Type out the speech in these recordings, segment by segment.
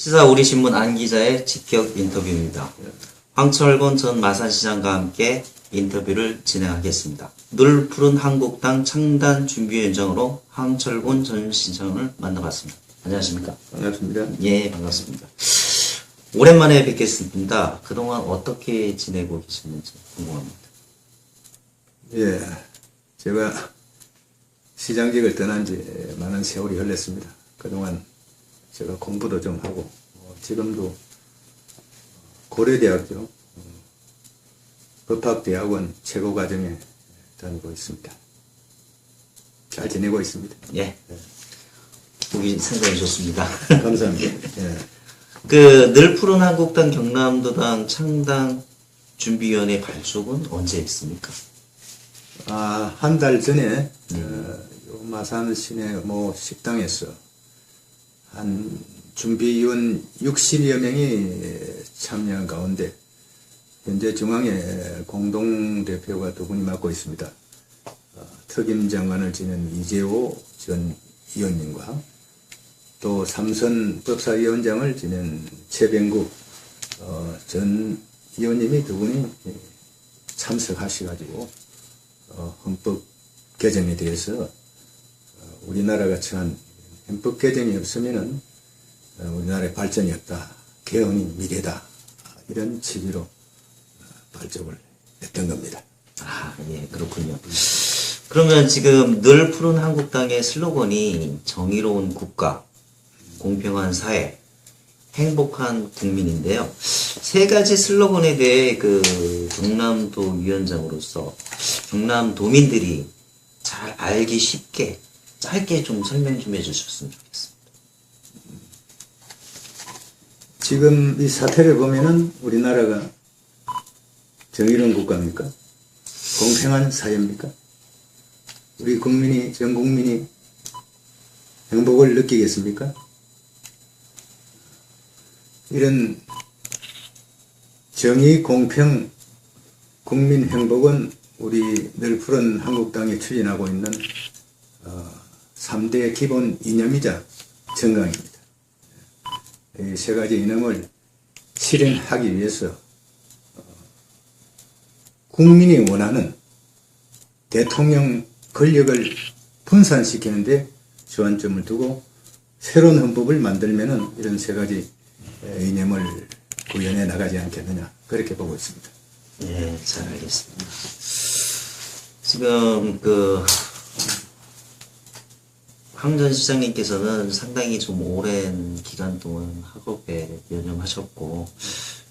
시사 우리 신문 안 기자의 직격 인터뷰입니다. 황철곤 전 마산시장과 함께 인터뷰를 진행하겠습니다. 늘 푸른 한국당 창단 준비위원장으로 황철곤 전 시장을 만나봤습니다. 안녕하십니까? 반갑습니다. 예, 반갑습니다. 오랜만에 뵙겠습니다. 그동안 어떻게 지내고 계셨는지 궁금합니다. 예, 제가 시장직을 떠난 지 많은 세월이 흘렀습니다. 그동안 제가 공부도 좀 하고, 어, 지금도 고려대학교 어, 법학대학원 최고과정에 다니고 있습니다. 잘 지내고 있습니다. 예. 보기 상당히 좋습니다. 감사합니다. 예. 그, 늘 푸른 한국당 경남도당 창당 준비위원회 발족은 언제 했습니까? 아, 한 달 전에, 어, 요 마산 시내 뭐 식당에서 한 준비위원 60여 명이 참여한 가운데 현재 중앙에 공동대표가 두 분이 맡고 있습니다. 어, 특임 장관을 지낸 이재호 전 의원님과 또 삼선 법사위원장을 지낸 최병국 어, 전 의원님이 두 분이 참석하셔가지고 어, 헌법 개정에 대해서 어, 우리나라가 처한 헌법 개정이 없으면은 어, 우리나라의 발전이 없다. 개헌이 미래다. 아, 이런 취지로 어, 발족을 했던 겁니다. 아, 예, 그렇군요. 그러면 지금 늘 푸른 한국당의 슬로건이 정의로운 국가, 공평한 사회, 행복한 국민인데요. 세 가지 슬로건에 대해 그 경남도 위원장으로서 경남 도민들이 잘 알기 쉽게 짧게 좀 설명 좀 해주셨으면 좋겠습니다. 지금 이 사태를 보면은 우리나라가 정의로운 국가입니까? 공평한 사회입니까? 우리 국민이, 전 국민이 행복을 느끼겠습니까? 이런 정의, 공평, 국민 행복은 우리 늘 푸른 한국당이 추진하고 있는 어, 3대 기본 이념이자 정강입니다. 이 세 가지 이념을 실현하기 위해서 어, 국민이 원하는 대통령 권력을 분산시키는데 주안점을 두고 새로운 헌법을 만들면은 이런 세 가지 에, 이념을 구현해 나가지 않겠느냐 그렇게 보고 있습니다. 예, 잘 알겠습니다. 지금 그 황전 시장님께서는 상당히 좀 오랜 기간 동안 학업에 연연하셨고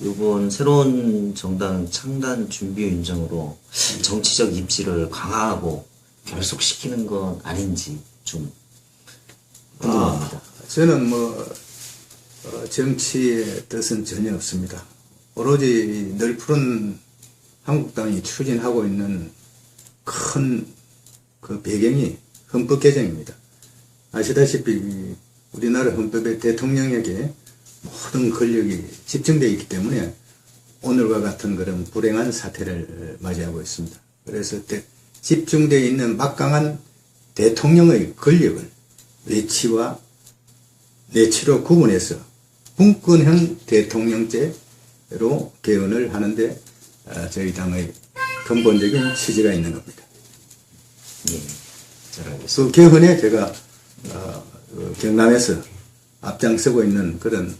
이번 새로운 정당 창단 준비 위원장으로 정치적 입지를 강화하고 결속시키는 건 아닌지 좀 궁금합니다. 저는 뭐 어, 정치의 뜻은 전혀 없습니다. 오로지 늘 푸른 한국당이 추진하고 있는 큰 그 배경이 헌법 개정입니다. 아시다시피 우리나라 헌법에 대통령에게 모든 권력이 집중되어 있기 때문에 오늘과 같은 그런 불행한 사태를 맞이하고 있습니다. 그래서 대- 집중되어 있는 막강한 대통령의 권력을 외치와 내치로 구분해서 분권형 대통령제로 개헌을 하는데 아, 저희 당의 근본적인 취지가 있는 겁니다. 예, 잘 알겠습니다. 그 개헌에 제가 어, 그 경남에서 앞장서고 있는 그런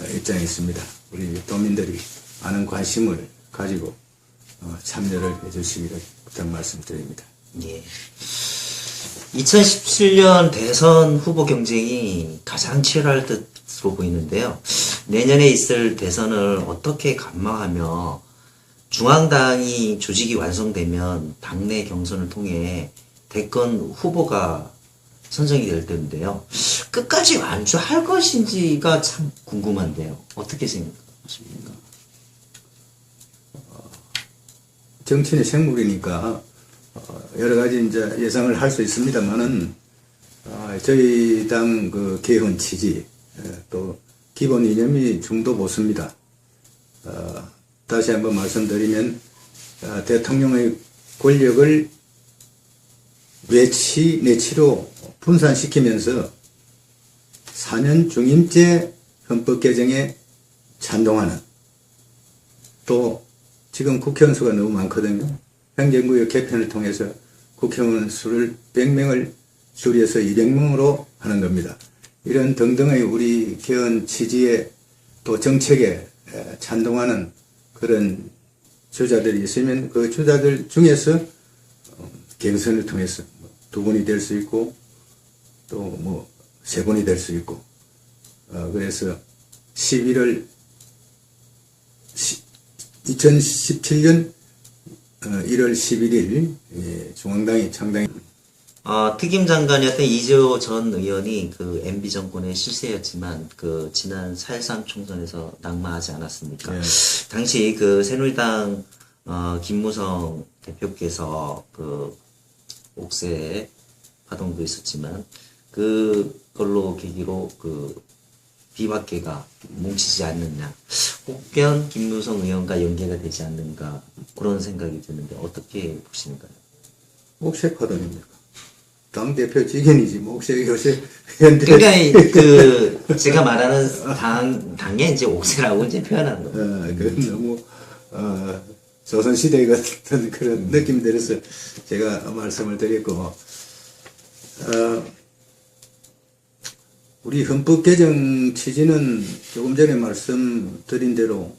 어, 입장에 있습니다. 우리 도민들이 많은 관심을 가지고 어, 참여를 해주시기를 부탁 말씀드립니다. 예. 2017년 대선 후보 경쟁이 가장 치열할 것으로 보이는데요. 내년에 있을 대선을 어떻게 감망하며 중앙당이 조직이 완성되면 당내 경선을 통해 대권 후보가 선정이 될 텐데요. 끝까지 완주할 것인지가 참 궁금한데요. 어떻게 생각하십니까? 정치는 생물이니까 어, 여러 가지 이제 예상을 할 수 있습니다만은 아, 저희 당 그 개헌 취지 예, 또 기본 이념이 중도 보수입니다. 어, 다시 한번 말씀드리면 아, 대통령의 권력을 외치 내치로 분산시키면서 4년 중임제 헌법 개정에 찬동하는 또 지금 국회의원 수가 너무 많거든요. 행정구역 개편을 통해서 국회의원 수를 100명을 줄여서 200명으로 하는 겁니다. 이런 등등의 우리 개헌 취지에 또 정책에 에, 찬동하는 그런 주자들이 있으면 그 주자들 중에서 어, 경선을 통해서 뭐두 분이 될 수 있고 또 뭐세 분이 될 수 있고 어, 그래서 11월 2017년 1월 11일 예, 중앙당이 창당이 어, 특임 장관이었던 이재호 전 의원이 그 MB 정권의 실세였지만 그 지난 4.13 총선에서 낙마하지 않았습니까? 네. 당시 그 새누리당 어, 김무성 대표께서 그 옥새 파동도 있었지만 그걸로 계기로 그 비박계가 뭉치지 않느냐 혹변 김무성 의원과 연계가 되지 않는가 그런 생각이 드는데 어떻게 보시는가요? 옥색파동입니까? 당대표 직원이지 뭐 옥색 요새 현대 그러니까 그 제가 말하는 당 당에 이제 옥새라고 이제 표현하는 거예요. 어, 그건 너무 어, 조선 시대 같은 그런 느낌이 들어서 제가 말씀을 드렸고 어, 우리 헌법 개정 취지는 조금 전에 말씀드린 대로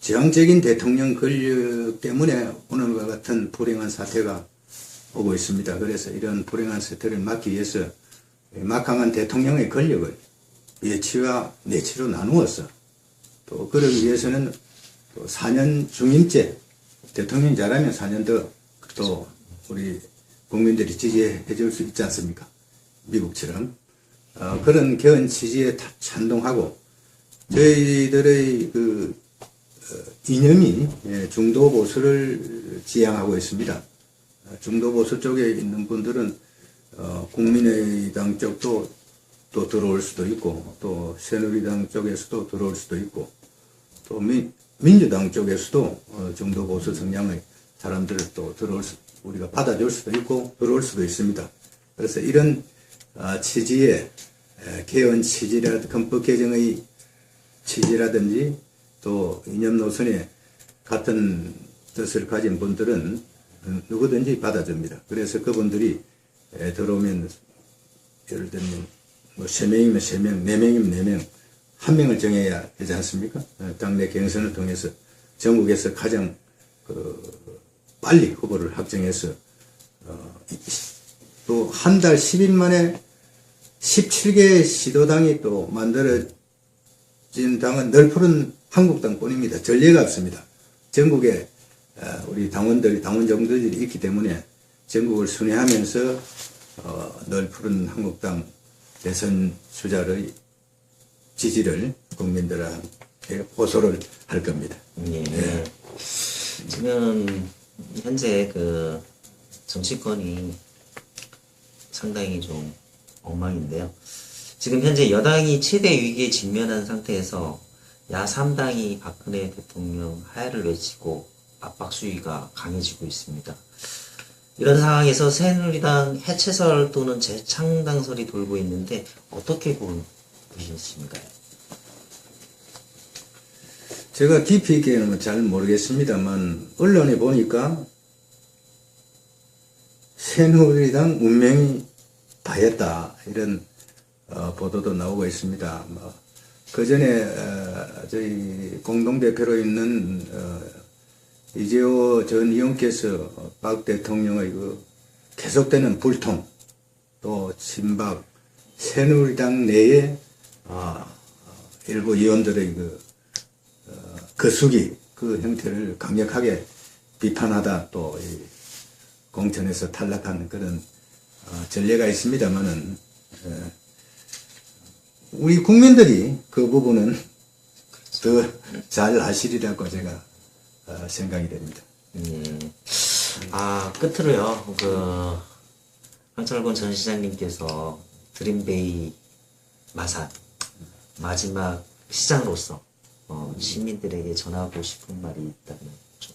지향적인 대통령 권력 때문에 오늘과 같은 불행한 사태가 오고 있습니다. 그래서 이런 불행한 사태를 막기 위해서 막강한 대통령의 권력을 예치와 내치로 나누어서 또 그러기 위해서는 또 4년 중임제 대통령 잘하면 4년 더 또 우리 국민들이 지지해 줄 수 있지 않습니까? 미국처럼 어, 그런 개헌 취지에 다 찬동하고 저희들의 그 어, 이념이 예, 중도 보수를 지향하고 있습니다. 어, 중도 보수 쪽에 있는 분들은 어, 국민의당 쪽도 또 들어올 수도 있고 또 새누리당 쪽에서도 들어올 수도 있고 또 민, 민주당 쪽에서도 어, 중도 보수 성향의 사람들을 또 들어올 수 우리가 받아줄 수도 있고 들어올 수도 있습니다. 그래서 이런 아, 취지에 에, 개헌 취지라 헌법 개정의 취지라든지 또 이념 노선에 같은 뜻을 가진 분들은 음, 누구든지 받아줍니다. 그래서 그분들이 에, 들어오면 예를 들면 뭐세 명이면 세 명, 네 명이면 네 명, 한 명을 정해야 되지 않습니까? 어, 당내 경선을 통해서 전국에서 가장 그 빨리 후보를 확정해서 어, 또 한 달 10일 만에 17개 시도당이 또 만들어진 당은 널푸른 한국당뿐입니다. 전례가 없습니다. 전국에 어, 우리 당원들이 당원 정도들이 있기 때문에 전국을 순회하면서 어, 널푸른 한국당 대선 주자의 지지를 국민들한테 호소를 할 겁니다. 예. 지금 현재 그 정치권이 상당히 좀 엉망인데요. 지금 현재 여당이 최대 위기에 직면한 상태에서 야 3당이 박근혜 대통령 하야를 외치고 압박 수위가 강해지고 있습니다. 이런 상황에서 새누리당 해체설 또는 재창당설이 돌고 있는데 어떻게 보- 보시십니까? 제가 깊이 있게는 잘 모르겠습니다만 언론에 보니까 새누리당 운명이 다했다 이런 어, 보도도 나오고 있습니다. 뭐, 그 전에 어, 저희 공동 대표로 있는 어, 이재호 전 의원께서 박 대통령의 그 계속되는 불통 또 친박 새누리당 내에 아, 일부 의원들의 그 거수기 그 형태를 강력하게 비판하다 또 이 공천에서 탈락한 그런 어, 전례가 있습니다만은 어, 우리 국민들이 그 부분은 더 잘 아시리라고 제가 어, 생각이 됩니다. 예. 아, 끝으로요, 그, 황철곤 전 시장님께서 드림베이 마산, 마지막 시장으로서, 어, 시민들에게 전하고 싶은 말이 있다면 좀,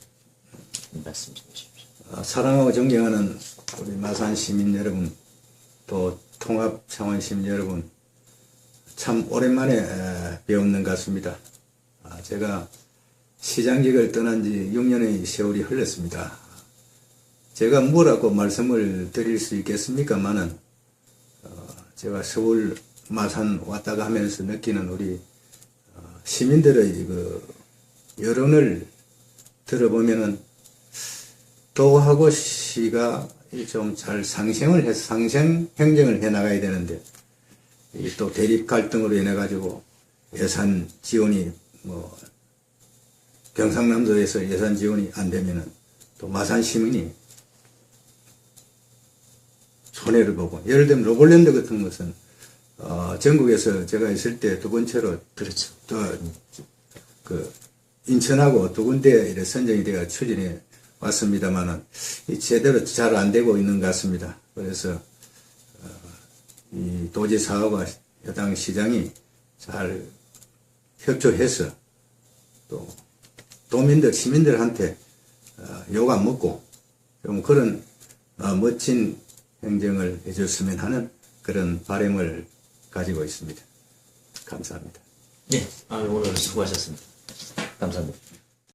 말씀 좀 해주십시오. 어, 사랑하고 존경하는 우리 마산 시민 여러분, 또 통합 창원 시민 여러분, 참 오랜만에 에, 배웠는 것 같습니다. 아, 제가 시장직을 떠난 지 6년의 세월이 흘렀습니다. 제가 뭐라고 말씀을 드릴 수 있겠습니까만은 어, 제가 서울 마산 왔다가 하면서 느끼는 우리 어, 시민들의 그 여론을 들어보면은 도하고 시가 좀 잘 상생을 해서 상생 행정을 해 나가야 되는데 이또 대립 갈등으로 인해 가지고 예산 지원이 뭐 경상남도에서 예산 지원이 안 되면은 또 마산 시민이 손해를 보고 예를 들면 로볼랜드 같은 것은 어, 전국에서 제가 있을 때 두 번째로 그렇죠. 또 그 인천하고 두 군데 이렇게 선정이 되어 추진해 왔습니다만은 이 제대로 잘 안 되고 있는 것 같습니다. 그래서 어, 이 도지사하고 여당 시장이 잘 협조해서 또 도민들 시민들한테 어, 욕안 먹고 좀 그런 어, 멋진 행정을 해줬으면 하는 그런 바람을 가지고 있습니다. 감사합니다. 네, 아, 오늘 수고하셨습니다. 감사합니다.